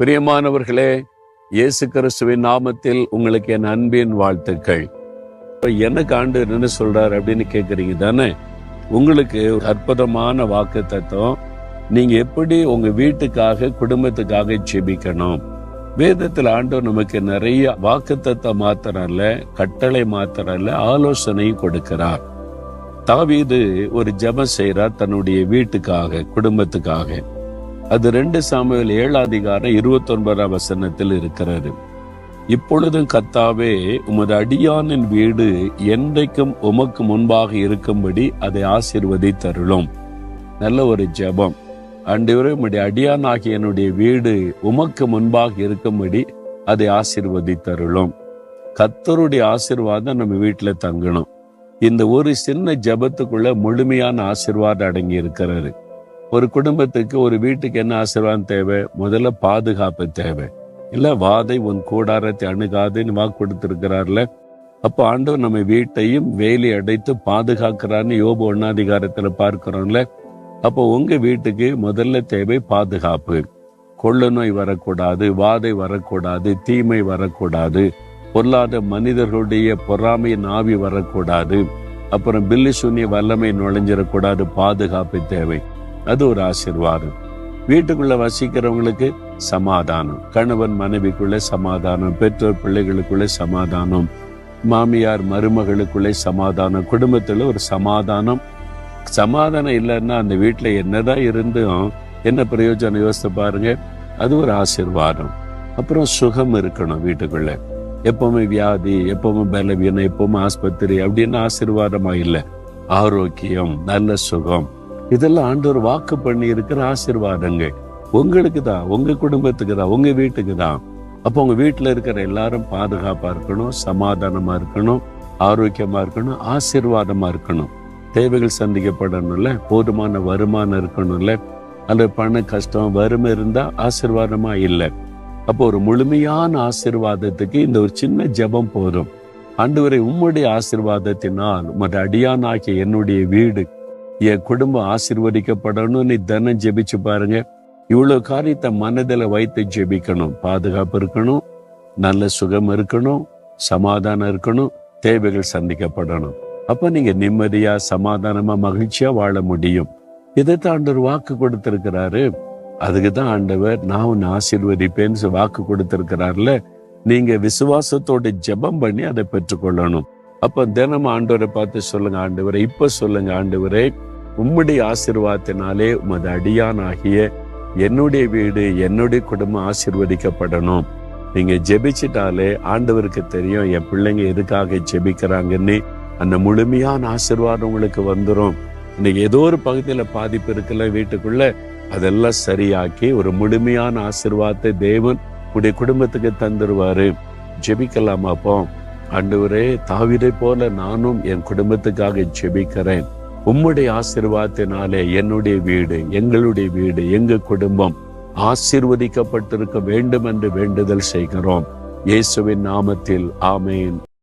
பிரியமானவர்களே இயேசு கிறிஸ்துவின் நாமத்தில் உங்களுக்கு என் அன்பின் வாழ்த்துக்கள். இப்ப எனக்கு ஆண்டு என்ன சொல்றாரு அப்படின்னு கேக்குறீங்க தானே? உங்களுக்கு ஒரு அற்புதமான வாக்கு தத்துவம். நீங்க எப்படி உங்க வீட்டுக்காக குடும்பத்துக்காக ஜெபிக்கணும்? வேதத்தில் ஆண்டவர் நமக்கு நிறைய வாக்கு தத்துவம் மாத்திரம் இல்ல கட்டளை மாத்திரம் இல்ல ஆலோசனையும் கொடுக்கிறார். தாவீது ஒரு ஜபம் செய்கிறார் தன்னுடைய வீட்டுக்காக குடும்பத்துக்காக. அது ரெண்டு சாமியில் ஏழாதிகாரம் அதிகாரம் இருபத்தி ஒன்பதாம் வசனத்தில் இருக்கிறது. இப்பொழுதும் கத்தாவே உமது அடியானின் வீடு என்றைக்கும் உமக்கு முன்பாக இருக்கும்படி அதை ஆசிர்வதி தருளும் நல்ல ஒரு ஜெபம். அன்றுவரை உம்முடைய அடியான் ஆகிய என்னுடைய வீடு உமக்கு முன்பாக இருக்கும்படி அதை ஆசீர்வதித்தருளும். கத்தருடைய ஆசீர்வாதம் நம்ம வீட்டில் தங்கணும். இந்த ஒரு சின்ன ஜபத்துக்குள்ள முழுமையான ஆசீர்வாதம் அடங்கி இருக்கிறது. ஒரு குடும்பத்துக்கு ஒரு வீட்டுக்கு என்ன ஆசீர்வாதம் தேவை? முதல்ல பாதுகாப்பு தேவை. இல்ல வாதை உன் கூடாரத்தை அணுகாதுன்னு வாக்கு கொடுத்திருக்கிறார்ல. அப்போ ஆண்டவர் நம்ம வீட்டையும் வேலி அடைத்து பாதுகாக்கிறான்னு யோபு ஒன்னாதிகாரத்துல பார்க்கிறோம்ல. அப்போ உங்க வீட்டுக்கு முதல்ல தேவை பாதுகாப்பு. கொள்ள நோய் வரக்கூடாது வாதை வரக்கூடாது தீமை வரக்கூடாது. பொல்லாத மனிதர்களுடைய பொறாமையின் ஆவி வரக்கூடாது. அப்புறம் பில்லி சூன்ய வல்லமை நுழைஞ்சிடக்கூடாது. பாதுகாப்பு தேவை. அது ஒரு ஆசிர்வாதம். வீட்டுக்குள்ள வசிக்கிறவங்களுக்கு சமாதானம். கணவன் மனைவிக்குள்ள சமாதானம். பெற்றோர் பிள்ளைகளுக்குள்ள சமாதானம். மாமியார் மருமகளுக்குள்ளே சமாதானம். குடும்பத்தில் ஒரு சமாதானம். சமாதானம் இல்லைன்னா அந்த வீட்டில் என்னதான் இருந்தும் என்ன பிரயோஜனம் யோசித்து பாருங்க. அது ஒரு ஆசீர்வாதம். அப்புறம் சுகம் இருக்கணும் வீட்டுக்குள்ள. எப்பவுமே வியாதி எப்பவுமே பலவீனம் எப்பவுமே ஆஸ்பத்திரி அப்படின்னு ஆசிர்வாதமாக இல்லை. ஆரோக்கியம் நல்ல சுகம். இதெல்லாம் ஆண்டவர் வாக்கு பண்ணி இருக்கிற ஆசிர்வாதங்கள். உங்களுக்கு தான் உங்க குடும்பத்துக்கு தான் உங்க வீட்டுக்கு தான். அப்போ உங்க வீட்டில் இருக்கிற எல்லாரும் பாதுகாப்பா இருக்கணும் சமாதானமா இருக்கணும் ஆரோக்கியமா இருக்கணும் ஆசிர்வாதமா இருக்கணும். தேவைகள் சந்திக்கப்படணும்ல போதுமான வருமானம் இருக்கணும்ல. அந்த பண கஷ்டம் வறுமை இருந்தா ஆசிர்வாதமா இல்லை. அப்போ ஒரு முழுமையான ஆசீர்வாதத்துக்கு இந்த ஒரு சின்ன ஜெபம் போதும். ஆண்டவரை உம்முடைய ஆசிர்வாதத்தினால் உமது அடியானாகிய என்னுடைய வீடு என் குடும்பம் ஆசீர்வதிக்கப்படணும்னு தினம் ஜெபிச்சு பாருங்க. இவ்வளவு காரியத்தை மனதில் வைத்து ஜெபிக்கணும். பாதுகாப்பு இருக்கணும். நல்ல சுகம் இருக்கணும். சமாதானம் இருக்கணும். தேவைகள் சந்திக்கப்படணும். அப்ப நீங்க நிம்மதியா சமாதானமா மகிழ்ச்சியா வாழ முடியும். இதைத்தான் ஆண்டவர் வாக்கு கொடுத்திருக்கிறாரு. அதுக்கு தான் ஆண்டவர் நான் உன்னை ஆசீர்வதிப்பேன்னு வாக்கு கொடுத்திருக்கிறார்ல. நீங்க விசுவாசத்தோட ஜெபம் பண்ணி அதை பெற்றுக்கொள்ளணும். அப்ப தினம் ஆண்டவரை பார்த்து சொல்லுங்க ஆண்டவரை இப்ப சொல்லுங்க ஆண்டவரே. உம்முடைய ஆசிர்வாதத்தினாலே உமது அடியான் ஆகிய என்னுடைய வீடு என்னுடைய குடும்பம் ஆசீர்வதிக்கப்படணும். நீங்க ஜெபிச்சிட்டாலே ஆண்டவருக்கு தெரியும் என் பிள்ளைங்க எதுக்காக ஜெபிக்கிறாங்கன்னு. அந்த முழுமையான ஆசிர்வாதம் உங்களுக்கு வந்துடும் இன்னைக்கு ஏதோ ஒரு பகுதியில் பாதிப்பு இருக்குல்ல வீட்டுக்குள்ள அதெல்லாம் சரியாக்கி ஒரு முழுமையான ஆசிர்வாதத்தை தேவன் உடைய குடும்பத்துக்கு தந்துருவாரு. ஜெபிக்கலாமா அப்போ? ஒரே தாவிதை போல நானும் என் குடும்பத்துக்காக ஜெபிக்கிறேன். உம்முடைய ஆசிர்வாதத்தினாலே என்னுடைய வீடு எங்களுடைய வீடு எங்க குடும்பம் ஆசிர்வதிக்கப்பட்டிருக்க வேண்டும் என்று வேண்டுதல் செய்கிறோம். இயேசுவின் நாமத்தில் ஆமேன்.